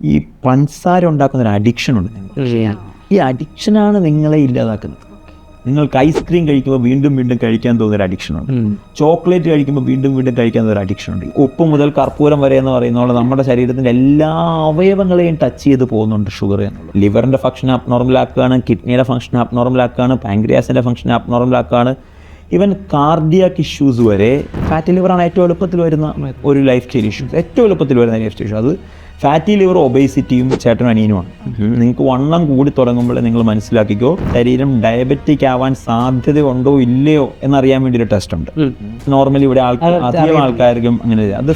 ഈ പഞ്ചസാര ഉണ്ടാക്കുന്ന ഒരു അഡിക്ഷൻ ഉണ്ട് ഈ അഡിക്ഷനാണ് നിങ്ങളെ ഇല്ലാതാക്കുന്നത്. നിങ്ങൾക്ക് ഐസ്ക്രീം കഴിക്കുമ്പോൾ വീണ്ടും വീണ്ടും കഴിക്കാൻ തോന്നുന്ന ഒരു അഡിക്ഷൻ ഉണ്ട് ചോക്ലേറ്റ് കഴിക്കുമ്പോൾ വീണ്ടും വീണ്ടും കഴിക്കാൻ ഒരു അഡിക്ഷൻ ഉണ്ട്. ഉപ്പ് മുതൽ കർപ്പൂരം വരെ എന്ന് പറയുന്ന പോലെ നമ്മുടെ ശരീരത്തിന്റെ എല്ലാ അവയവങ്ങളെയും ടച്ച് ചെയ്ത് പോകുന്നുണ്ട് ഷുഗർ എന്നുള്ളത്. ലിവറിന്റെ ഫംഗ്ഷൻ അബ്നോർമൽ ആക്കുകയാണ് കിഡ്നിയുടെ ഫംഗ്ഷൻ അബ്നോർമൽ ആക്കുകയാണ് പാങ്ക്രിയാസിന്റെ ഫംഗ്ഷൻ അബ്നോർമൽ ആക്കുകയാണ്. ഈവൻ കാർഡിയാക്ക് ഇഷ്യൂസ് വരെ ഫാറ്റ് ലിവറാണ് ഏറ്റവും എളുപ്പത്തിൽ വരുന്ന ഒരു ലൈഫ് സ്റ്റൈൽ ഇഷ്യൂസ് ഏറ്റവും എളുപ്പത്തിൽ വരുന്ന ലൈഫ് സ്റ്റൈൽ ഇഷ്യൂ അത് ഫാറ്റി ലിവർ ഒബേസിറ്റിയും ചേട്ടനും അനിയനുമാണ്. നിങ്ങൾക്ക് വണ്ണം കൂടി തുടങ്ങുമ്പോൾ നിങ്ങൾ മനസ്സിലാക്കിക്കോ ശരീരം ഡയബറ്റിക് ആവാൻ സാധ്യത ഉണ്ടോ ഇല്ലയോ എന്നറിയാൻ വേണ്ടി ഒരു ടെസ്റ്റ് ഉണ്ട് നോർമലി ഇവിടെ ആൾക്കാർ അധികം ആൾക്കാർക്കും അങ്ങനെ അത്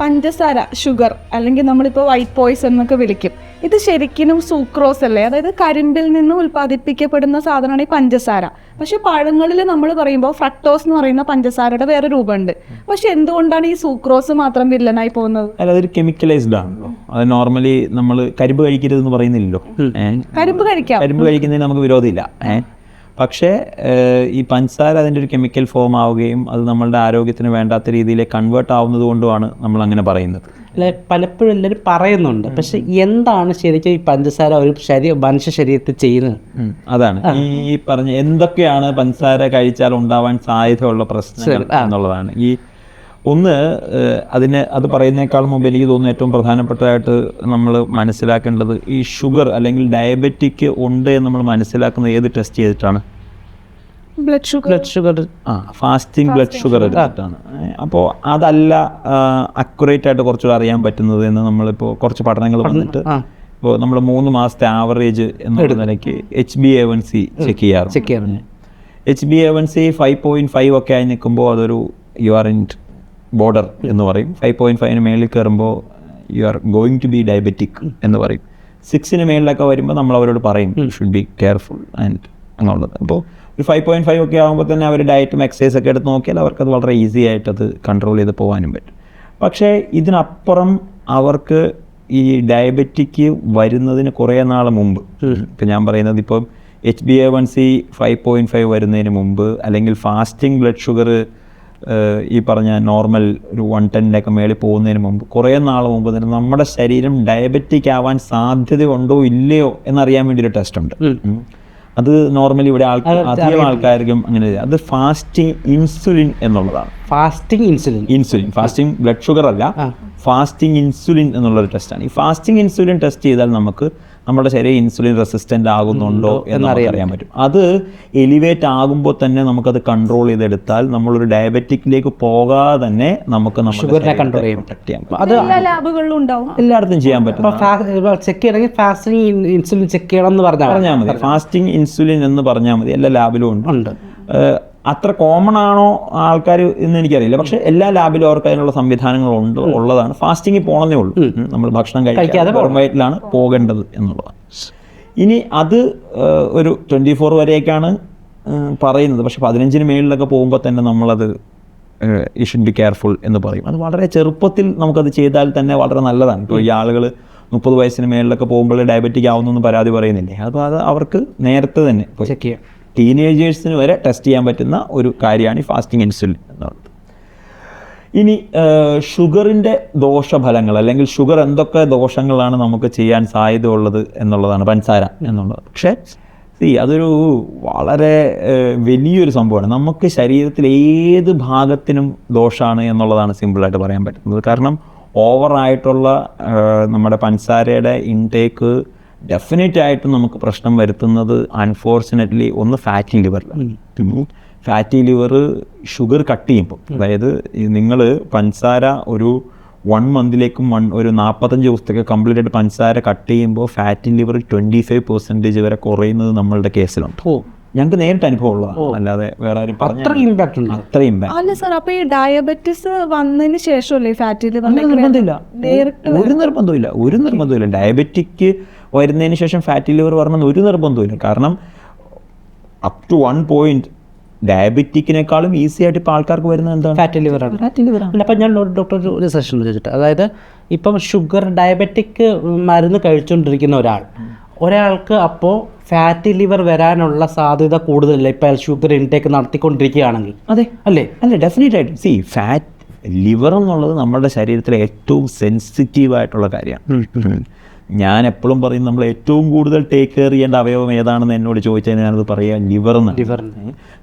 പഞ്ചസാര ഷുഗർ അല്ലെങ്കിൽ നമ്മളിപ്പോൾ വൈറ്റ് പോയ്സൺ എന്നൊക്കെ വിളിക്കും. ഇത് ശരിക്കും സൂക്രോസ് അല്ലേ? അതായത് കരിമ്പിൽ നിന്ന് ഉൽപ്പാദിപ്പിക്കപ്പെടുന്ന സാധനമാണ് ഈ പഞ്ചസാര. പക്ഷെ പഴങ്ങളിൽ നമ്മൾ പറയുമ്പോൾ ഫ്രക്ടോസ് എന്ന് പറയുന്ന പഞ്ചസാരയുടെ വേറെ രൂപമുണ്ട്. പക്ഷെ എന്തുകൊണ്ടാണ് ഈ സൂക്രോസ് മാത്രം വില്ലനായി പോകുന്നത്? അല്ല അതൊരു കെമിക്കലൈസ്ഡ് ആണല്ലോ. അത് നോർമലി നമ്മൾ കരിമ്പ് കഴിക്കരുതെന്ന് പറയുന്നില്ലല്ലോ. ഏഹ് കരിമ്പ് കഴിക്കാം. കരിമ്പ് കഴിക്കുന്നതിന് നമുക്ക് വിരോധമില്ല. പക്ഷേ ഈ പഞ്ചസാര അതിന്റെ ഒരു കെമിക്കൽ ഫോം ആവുകയും അത് നമ്മളുടെ ആരോഗ്യത്തിന് വേണ്ടാത്ത രീതിയിൽ കൺവേർട്ട് ആവുന്നത് കൊണ്ടുമാണ് നമ്മൾ അങ്ങനെ പറയുന്നത്. അല്ലെ പലപ്പോഴും എല്ലാവരും പറയുന്നുണ്ട്. പക്ഷെ എന്താണ് ശരിക്കും ഈ പഞ്ചസാര ഒരു ശരീര മനുഷ്യ ശരീരത്തിൽ ചെയ്യുന്നത്? അതാണ്. ഈ പറഞ്ഞ എന്തൊക്കെയാണ് പഞ്ചസാര കഴിച്ചാൽ ഉണ്ടാവാൻ സാധ്യതയുള്ള പ്രശ്നങ്ങൾ എന്നുള്ളതാണ്. ഈ ഒന്ന് അതിന് അത് പറയുന്നേക്കാൾ മുമ്പ് എനിക്ക് തോന്നുന്നു ഏറ്റവും പ്രധാനപ്പെട്ടതായിട്ട് നമ്മൾ മനസ്സിലാക്കേണ്ടത് ഈ ഷുഗർ അല്ലെങ്കിൽ ഡയബറ്റിക് ഉണ്ട് എന്ന് നമ്മൾ മനസ്സിലാക്കുന്നത് ഏത് ടെസ്റ്റ് ചെയ്തിട്ടാണ്? Blood sugar. ബ്ലഡ് ഷുഗർ ആ ഫാസ്റ്റിംഗ് ബ്ലഡ് ഷുഗർ എടുത്തിട്ടാണ്. അപ്പോൾ അതല്ല അക്യുറേറ്റ് ആയിട്ട് കുറച്ചുകൂടെ അറിയാൻ പറ്റുന്നത് എന്ന് നമ്മളിപ്പോൾ കുറച്ച് പഠനങ്ങൾ വന്നിട്ട് ഇപ്പോൾ നമ്മൾ മൂന്ന് മാസത്തെ ആവറേജ് എന്നുള്ള നിലയ്ക്ക് H B A one C check ചെയ്യാറ് ചെക്ക് ചെയ്യാറുണ്ട്. H B A one C five point five ഒക്കെ ആയി നിൽക്കുമ്പോൾ അതൊരു യു ആർ ഇൻ ബോർഡർ എന്ന് പറയും. ഫൈവ് പോയിന്റ് ഫൈവിന് മേളിൽ കയറുമ്പോൾ you are going to be diabetic എന്ന് പറയും. സിക്സിന് മേളിലൊക്കെ വരുമ്പോൾ നമ്മൾ അവരോട് പറയും ഷുഡ് ബി കെയർഫുൾ ആൻഡ് അങ്ങനെയുള്ളത്. അപ്പോൾ ഒരു ഫൈവ് പോയിന്റ് ഫൈവ് ഒക്കെ ആകുമ്പോൾ തന്നെ അവർ ഡയറ്റും എക്സസൈസ് ഒക്കെ എടുത്ത് നോക്കിയാൽ അവർക്ക് അത് വളരെ ഈസി ആയിട്ട് അത് കൺട്രോൾ ചെയ്ത് പോകാനും പറ്റും. പക്ഷേ ഇതിനപ്പുറം അവർക്ക് ഈ ഡയബറ്റിക്ക് വരുന്നതിന് കുറേ നാൾ മുമ്പ് ഇപ്പം ഞാൻ പറയുന്നത് ഇപ്പം H B A one C five point five വരുന്നതിന് മുമ്പ് അല്ലെങ്കിൽ ഫാസ്റ്റിംഗ് ബ്ലഡ് ഷുഗർ ഈ പറഞ്ഞ നോർമൽ ഒരു വൺ ടെന്നിന്റെയൊക്കെ മേളിൽ പോകുന്നതിന് മുമ്പ് കുറേ നാൾ മുമ്പ് തന്നെ നമ്മുടെ ശരീരം ഡയബറ്റിക് ആവാൻ സാധ്യതയുണ്ടോ ഇല്ലയോ എന്നറിയാൻ വേണ്ടി ഒരു ടെസ്റ്റ് ഉണ്ട് അത് നോർമലി ഇവിടെ ആൾക്കാർ അധികം ആൾക്കാർക്കും അങ്ങനെ. അത് ഫാസ്റ്റിംഗ് ഇൻസുലിൻ എന്നുള്ളതാണ്. Fasting insulin insulin fasting blood sugar അല്ല. ഫാസ്റ്റിംഗ് ഇൻസുലിൻ എന്നുള്ളൊരു ടെസ്റ്റാണ് ഈ ഫാസ്റ്റിംഗ് ഇൻസുലിൻ ടെസ്റ്റ് ചെയ്താൽ നമുക്ക് നമ്മുടെ ശരീരം ഇൻസുലിൻ റെസിസ്റ്റന്റ് ആകുന്നുണ്ടോ എന്ന് അറിയാൻ പറ്റും. അത് എലിവേറ്റ് ആകുമ്പോൾ തന്നെ നമുക്കത് കൺട്രോൾ ചെയ്തെടുത്താൽ നമ്മളൊരു ഡയബറ്റിക്കിലേക്ക് പോകാതെ തന്നെ നമുക്ക് നമ്മുടെ കൺട്രോൾ ചെയ്യാൻ പ്രൊട്ടക്ട് പറ്റും. അത് എല്ലാ ലാബുകളിലും ഉണ്ടാവും. എല്ലായിടത്തും ചെയ്യാൻ പറ്റും. ചെക്ക് ചെയ്യണമെങ്കിൽ ഫാസ്റ്റിംഗ് ഇൻസുലിൻ ചെക്ക് ചെയ്യണം എന്ന് പറഞ്ഞാൽ മതി. പറഞ്ഞാൽ മതി. ഫാസ്റ്റിംഗ് ഇൻസുലിൻ എന്ന് പറഞ്ഞാൽ മതി. എല്ലാ ലാബിലും ഉണ്ട്. അത്ര കോമൺ ആണോ ആൾക്കാർ എന്ന് എനിക്കറിയില്ല. പക്ഷെ എല്ലാ ലാബിലും അവർക്ക് അതിനുള്ള സംവിധാനങ്ങൾ ഉണ്ട് ഉള്ളതാണ്. ഫാസ്റ്റിംഗ് പോകണമെന്നേ ഉള്ളൂ. നമ്മൾ ഭക്ഷണം കഴിക്കാതെ വയറ്റിലാണ് പോകേണ്ടത് എന്നുള്ളതാണ്. ഇനി അത് ഒരു ട്വന്റി ഫോർ വരെയൊക്കെയാണ് പറയുന്നത്. പക്ഷെ പതിനഞ്ചിന് മേളിലൊക്കെ പോകുമ്പോൾ തന്നെ നമ്മളത് ഷുഡ് ബി കെയർഫുൾ എന്ന് പറയും. അത് വളരെ ചെറുപ്പത്തിൽ നമുക്കത് ചെയ്താൽ തന്നെ വളരെ നല്ലതാണ്. ഇപ്പോൾ ഈ ആളുകൾ മുപ്പത് വയസ്സിന് മേളിലൊക്കെ പോകുമ്പോൾ ഡയബറ്റിക് ആവുന്നു പരാതി പറയുന്നില്ലേ? അപ്പോൾ അത് അവർക്ക് നേരത്തെ തന്നെ ചെക്ക് ചെയ്യാം. ടീനേജേഴ്സിന് വരെ ടെസ്റ്റ് ചെയ്യാൻ പറ്റുന്ന ഒരു കാര്യമാണ് ഈ ഫാസ്റ്റിംഗ് ഇൻസുലിൻ എന്നുള്ളത് ഇനി ഷുഗറിന്റെ ദോഷഫലങ്ങൾ അല്ലെങ്കിൽ ഷുഗർ എന്തൊക്കെ ദോഷങ്ങളാണ് നമുക്ക് ചെയ്യാൻ സാധ്യത ഉള്ളത് എന്നുള്ളതാണ് പഞ്ചസാര എന്നുള്ളത്. പക്ഷേ സി അതൊരു വളരെ വലിയൊരു സംഭവമാണ്. നമുക്ക് ശരീരത്തിൽ ഏത് ഭാഗത്തിനും ദോഷമാണ് എന്നുള്ളതാണ് സിമ്പിളായിട്ട് പറയാൻ പറ്റുന്നത്. കാരണം ഓവറായിട്ടുള്ള നമ്മുടെ പഞ്ചസാരയുടെ ഇൻടേക്ക് ഡെഫിനറ്റ് ആയിട്ടും നമുക്ക് പ്രശ്നം വരുത്തുന്നത് അൺഫോർച്ചുനേറ്റ്ലി ഒന്ന് ഫാറ്റി ലിവറിലാണ് ഫാറ്റി ലിവർ ഷുഗർ കട്ട് ചെയ്യുമ്പോൾ അതായത് നിങ്ങൾ പഞ്ചസാര ഒരു വൺ മന്തിലേക്കും വൺ ഒരു നാൽപ്പത്തഞ്ച് ദിവസത്തേക്ക് കംപ്ലീറ്റ് ആയിട്ട് പഞ്ചസാര കട്ട് ചെയ്യുമ്പോൾ fatty liver twenty five percentage വരെ കുറയുന്നത് നമ്മളുടെ കേസിലുണ്ട്. ഓ. ഞങ്ങൾക്ക് നേരിട്ട് അനുഭവം ഉള്ളതാണ്. അല്ലാതെ വേറെ ആരും അത്ര ഇമ്പാക്ട് ഉണ്ട്? അത്ര ഇമ്പാക്ട് അല്ല സാർ അപ്പൊ ഈ ഡയബറ്റിസ് വന്നതിന് ശേഷമല്ലേ ഫാറ്റി ലിവർ നിർബന്ധമില്ല. ഒരു നിർബന്ധമില്ല ഒരു നിർബന്ധമില്ല ഡയബറ്റിക് വരുന്നതിന് ശേഷം ഫാറ്റി ലിവർ വരണമെന്ന് ഒരു നിർബന്ധമില്ല കാരണം അപ് ടു വൺ പോയിന്റ് ഡയബറ്റിക്കിനേക്കാളും ഈസി ആയിട്ട് ഇപ്പോൾ ആൾക്കാർക്ക് വരുന്നത് എന്താണ്? ഫാറ്റി ലിവർ ആണ്. ഫാറ്റി ലിവറാണ് അല്ല അപ്പം ഞാൻ ഡോക്ടർ ഒരു സെഷൻ ചോദിച്ചിട്ട്. അതായത് ഇപ്പം ഷുഗർ ഡയബറ്റിക് മരുന്ന് കഴിച്ചുകൊണ്ടിരിക്കുന്ന ഒരാൾ. ഒരാൾക്ക് അപ്പോൾ ഫാറ്റി ലിവർ വരാനുള്ള സാധ്യത കൂടുതലല്ല. ഇപ്പോൾ ഷുഗർ ഇൻടേക്ക് നടത്തിക്കൊണ്ടിരിക്കുകയാണെങ്കിൽ. അതെ. അല്ലേ? അല്ല ഡെഫിനറ്റ് ആയിട്ട്. സി ഫാറ്റ് ലിവർ എന്നുള്ളത് നമ്മുടെ ശരീരത്തിലെ ഏറ്റവും സെൻസിറ്റീവ് ആയിട്ടുള്ള കാര്യമാണ്. ഞാൻ എപ്പോഴും പറയും നമ്മൾ ഏറ്റവും കൂടുതൽ ടേക്ക് കെയർ ചെയ്യേണ്ട അവയവം ഏതാണെന്ന് എന്നോട് ചോദിച്ചാൽ ഞാനത് പറയാം ലിവർ എന്ന് ലിവറിന്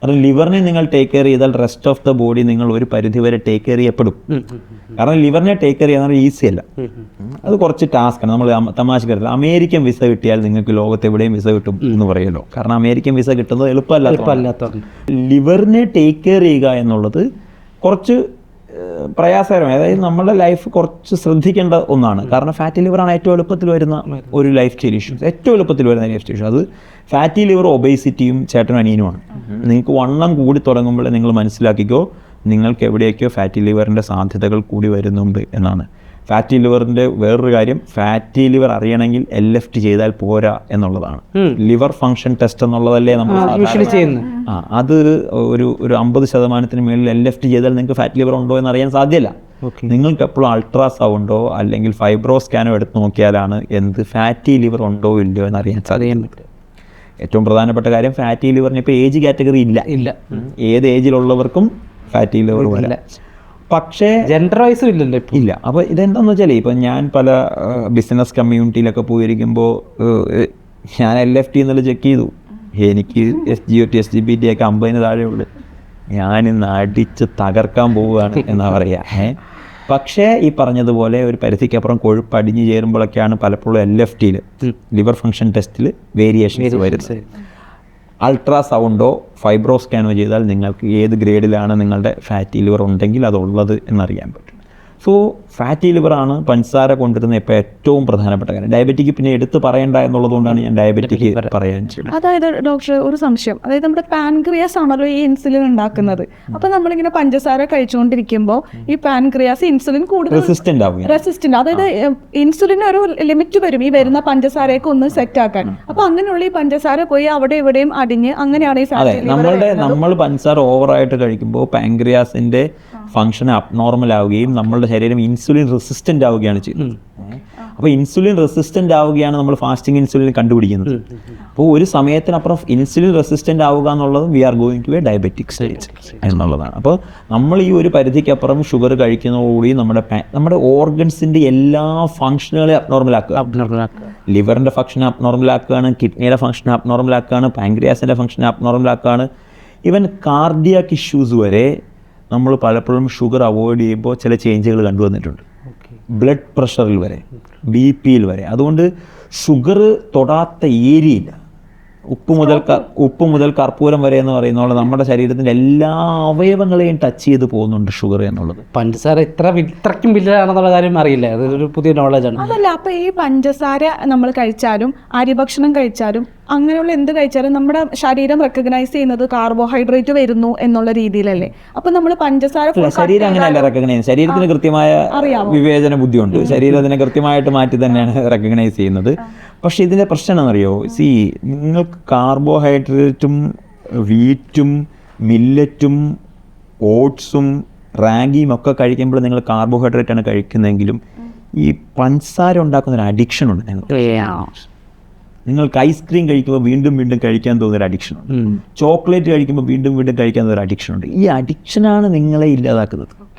കാരണം ലിവറിനെ നിങ്ങൾ ടേക്ക് കെയർ ചെയ്താൽ റെസ്റ്റ് ഓഫ് ദ ബോഡി നിങ്ങൾ ഒരു പരിധി വരെ ടേക്ക് കെയർ ചെയ്യപ്പെടും. കാരണം ലിവറിനെ ടേക്ക് കെയർ ചെയ്യാൻ ഈസി അല്ല. അത് കുറച്ച് ടാസ്ക് ആണ്. നമ്മൾ തമാശ കരുതൽ അമേരിക്കൻ വിസ കിട്ടിയാൽ നിങ്ങൾക്ക് ലോകത്ത് എവിടെയും വിസ കിട്ടും എന്ന് പറയുമല്ലോ. കാരണം അമേരിക്കൻ വിസ കിട്ടുന്നത് എളുപ്പമല്ല ലിവറിനെ ടേക്ക് കെയർ ചെയ്യുക എന്നുള്ളത് കുറച്ച് പ്രയാസകരമായി. അതായത് നമ്മുടെ ലൈഫ് കുറച്ച് ശ്രദ്ധിക്കേണ്ട ഒന്നാണ്. കാരണം ഫാറ്റി ലിവറാണ് ഏറ്റവും എളുപ്പത്തിൽ വരുന്ന ഒരു ലൈഫ് സ്റ്റൈൽ ഇഷ്യൂസ് ഏറ്റവും എളുപ്പത്തിൽ വരുന്ന ലൈഫ് സ്റ്റൈൽ ഇഷ്യൂ അത് ഫാറ്റി ലിവർ ഒബേസിറ്റിയും ചേട്ടനും അനിയനുമാണ് നിങ്ങൾക്ക് വണ്ണം കൂടി തുടങ്ങുമ്പോൾ നിങ്ങൾ മനസ്സിലാക്കിക്കോ നിങ്ങൾക്ക് എവിടെയൊക്കെയോ ഫാറ്റി ലിവറിന്റെ സാധ്യതകൾ കൂടി വരുന്നുണ്ട് എന്നാണ്. ഫാറ്റി ലിവറിന്റെ വേറൊരു കാര്യം ഫാറ്റി ലിവർ അറിയണമെങ്കിൽ എൽ എഫ് ടി ചെയ്താൽ പോരാ എന്നുള്ളതാണ്. ലിവർ ഫങ്ഷൻ ടെസ്റ്റ് എന്നുള്ളതല്ലേ നമ്മൾ ചെയ്യുന്നത്. ആ അത് ഒരു ഒരു അമ്പത് ശതമാനത്തിന് മേളിൽ എൽ എഫ് ടി ചെയ്താൽ നിങ്ങൾക്ക് ഫാറ്റ് ലിവർ ഉണ്ടോ എന്ന് അറിയാൻ സാധ്യമല്ല നിങ്ങൾക്ക് എപ്പോഴും അൾട്രാസൗണ്ടോ അല്ലെങ്കിൽ ഫൈബ്രോ സ്കാനോ എടുത്ത് നോക്കിയാലാണ് എന്ത് ഫാറ്റി ലിവർ ഉണ്ടോ ഇല്ലയോ എന്ന് അറിയാൻ സാധിക്കും അറിയാൻ പറ്റും. ഏറ്റവും പ്രധാനപ്പെട്ട കാര്യം ഫാറ്റി ലിവറിന് ഇപ്പോൾ ഏജ് കാറ്റഗറി ഇല്ല. ഇല്ല. ഏത് ഏജിലുള്ളവർക്കും ഫാറ്റി ലിവർ വരാം. പക്ഷേ ജെൻഡർ വൈസും ഇല്ലല്ലോ ഇപ്പൊ. ഇല്ല. അപ്പോൾ ഇതെന്താന്ന് വെച്ചാൽ ഇപ്പം ഞാൻ പല ബിസിനസ് കമ്മ്യൂണിറ്റിയിലൊക്കെ പോയിരിക്കുമ്പോൾ ഞാൻ എൽ എഫ് ടി എന്നുള്ള ചെക്ക് ചെയ്തു. എനിക്ക് S G O T S G B T ഒക്കെ അമ്പതിന് താഴെയുള്ളു. ഞാൻ ഇന്ന് അടിച്ച് തകർക്കാൻ പോവുകയാണ് എന്നാ പറയുക ഏ? പക്ഷേ ഈ പറഞ്ഞതുപോലെ ഒരു പരിധിക്കപ്പുറം കൊഴുപ്പ് അടിഞ്ഞു ചേരുമ്പോഴൊക്കെയാണ് പലപ്പോഴും എൽ എഫ് ടിയിൽ ലിവർ ഫങ്ഷൻ ടെസ്റ്റിൽ വേരിയേഷൻസ് വരുന്നത്. അൾട്രാസൗണ്ടോ ഫൈബ്രോ സ്കാനോ ചെയ്താൽ നിങ്ങൾക്ക് ഏത് ഗ്രേഡിലാണ് നിങ്ങളുടെ ഫാറ്റി ലിവർ ഉണ്ടെങ്കിൽ അതുള്ളത് എന്നറിയാൻ പറ്റും. സോ ഫാറ്റി ലിവറാണ് പഞ്ചസാര കൊണ്ടുവരുന്ന ഇപ്പോൾ ഏറ്റവും പ്രധാനപ്പെട്ട കാര്യം. ഡയബറ്റിക് പിന്നെ എടുത്ത് പറയണ്ട എന്നുള്ളതുകൊണ്ടാണ് ഞാൻ ഡയബറ്റിക് പറയാൻ അതായത് ഡോക്ടർ ഒരു സംശയം. അതായത് നമ്മുടെ പാൻക്രിയാസ് ആണല്ലോ ഈ ഇൻസുലിൻ ഉണ്ടാക്കുന്നത്. അപ്പൊ നമ്മളിങ്ങനെ പഞ്ചസാര കഴിച്ചുകൊണ്ടിരിക്കുമ്പോൾ ഈ പാൻക്രിയാസ് ഇൻസുലിൻ കൂടുതൽ റെസിസ്റ്റന്റ് ആവുകയാണ് റെസിസ്റ്റന്റ് അതായത് ഇൻസുലിൻ ഒരു ലിമിറ്റ് വരും ഈ വരുന്ന പഞ്ചസാരയൊക്കെ ഒന്ന് സെറ്റ് ആക്കാൻ. അപ്പൊ അങ്ങനെയുള്ള ഈ പഞ്ചസാര പോയി അവിടെ ഇവിടെയും അടിഞ്ഞ് അങ്ങനെയാണ് ഈ നമ്മളുടെ നമ്മൾ പഞ്ചസാര ഓവറായിട്ട് കഴിക്കുമ്പോൾ പാങ്ക്രിയാസിന്റെ ഫങ്ഷൻ അബ്നോർമൽ ആവുകയും നമ്മളുടെ ശരീരം ഇൻസുലിൻ റെസിസ്റ്റന്റ് ആവുകയാണ് ചെയ്യുന്നത്. അപ്പോൾ ഇൻസുലിൻ റെസിസ്റ്റന്റ് ആവുകയാണ് നമ്മൾ ഫാസ്റ്റിംഗ് ഇൻസുലിൻ കണ്ടുപിടിക്കുന്നത്. അപ്പോൾ ഒരു സമയത്തിനപ്പുറം ഇൻസുലിൻ റെസിസ്റ്റന്റ് ആവുക എന്നുള്ളതും we are going to a diabetic stage എന്നുള്ളതാണ്. അപ്പോൾ നമ്മൾ ഈ ഒരു പരിധിക്കപ്പുറം ഷുഗർ കഴിക്കുന്നതോടുകൂടി നമ്മുടെ നമ്മുടെ ഓർഗൻസിന്റെ എല്ലാ ഫങ്ഷനുകളെ abnormal ആക്കുക. ലിവറിന്റെ ഫംഗ്ഷൻ അബ്നോർമൽ ആക്കുകയാണ് കിഡ്നിയുടെ ഫംഗ്ഷൻ അബ്നോർമൽ ആക്കുകയാണ് പാങ്ക്രിയാസിന്റെ ഫംഗ്ഷൻ അബ്നോർമൽ ആക്കുകയാണ്. ഈവൻ കാർഡിയാക്ക് ഇഷ്യൂസ് വരെ നമ്മൾ പലപ്പോഴും ഷുഗർ അവോയ്ഡ് ചെയ്യുമ്പോൾ ചില ചേഞ്ചുകൾ കണ്ടുവന്നിട്ടുണ്ട്. ബ്ലഡ് പ്രഷറിൽ വരെ ബി പിയിൽ വരെ. അതുകൊണ്ട് ഷുഗർ തൊടാത്ത ഏരിയയില്ല. ഉപ്പ് മുതൽ ഉപ്പ് മുതൽ കർപ്പൂരം വരെ എന്ന് പറയുന്നത് പോലെ നമ്മുടെ ശരീരത്തിന്റെ എല്ലാ അവയവങ്ങളെയും ടച്ച് ചെയ്ത് പോകുന്നുണ്ട് ഷുഗർ എന്നുള്ളത്. പഞ്ചസാര ഇത്ര ഇത്രയ്ക്കും വലുതാണെന്നുള്ള കാര്യം അറിയില്ല. അതൊരു പുതിയ നോളജാണ് അതല്ല അപ്പോൾ ഈ പഞ്ചസാര നമ്മൾ കഴിച്ചാലും അരിഭക്ഷണം കഴിച്ചാലും അങ്ങനെയുള്ള എന്ത് കഴിച്ചാലും നമ്മുടെ ശരീരം റെക്കഗ്നൈസ് ചെയ്യുന്നത് കാർബോഹൈഡ്രേറ്റ് വരുന്നു എന്നുള്ള രീതിയിലല്ലേ? അപ്പൊ നമ്മൾ പഞ്ചസാര ശരീരം അങ്ങനെയല്ല റെക്കഗ്നൈസ് ശരീരത്തിന് കൃത്യമായ വിവേചന ബുദ്ധിയുണ്ട്. ശരീരം അതിനെ കൃത്യമായിട്ട് മാറ്റി തന്നെയാണ് റെക്കഗ്നൈസ് ചെയ്യുന്നത്. പക്ഷെ ഇതിന്റെ പ്രശ്നം അറിയോ സി നിങ്ങൾക്ക് കാർബോഹൈഡ്രേറ്റും വീറ്റും മില്ലറ്റും ഓട്സും റാഗിയും ഒക്കെ കഴിക്കുമ്പോൾ നിങ്ങൾ കാർബോഹൈഡ്രേറ്റ് ആണ് കഴിക്കുന്നതെങ്കിലും ഈ പഞ്ചസാര ഉണ്ടാക്കുന്ന ഒരു അഡിക്ഷൻ ഉണ്ട് നിങ്ങൾക്ക്. നിങ്ങൾക്ക് ഐസ്ക്രീം കഴിക്കുമ്പോൾ വീണ്ടും വീണ്ടും കഴിക്കാൻ തോന്നുന്ന ഒരു അഡിക്ഷൻ ഉണ്ട്. ചോക്ലേറ്റ് കഴിക്കുമ്പോൾ വീണ്ടും വീണ്ടും കഴിക്കാൻ ഒരു അഡിക്ഷൻ ഉണ്ട്. ഈ അഡിക്ഷനാണ് നിങ്ങളെ ഇല്ലാതാക്കുന്നത്.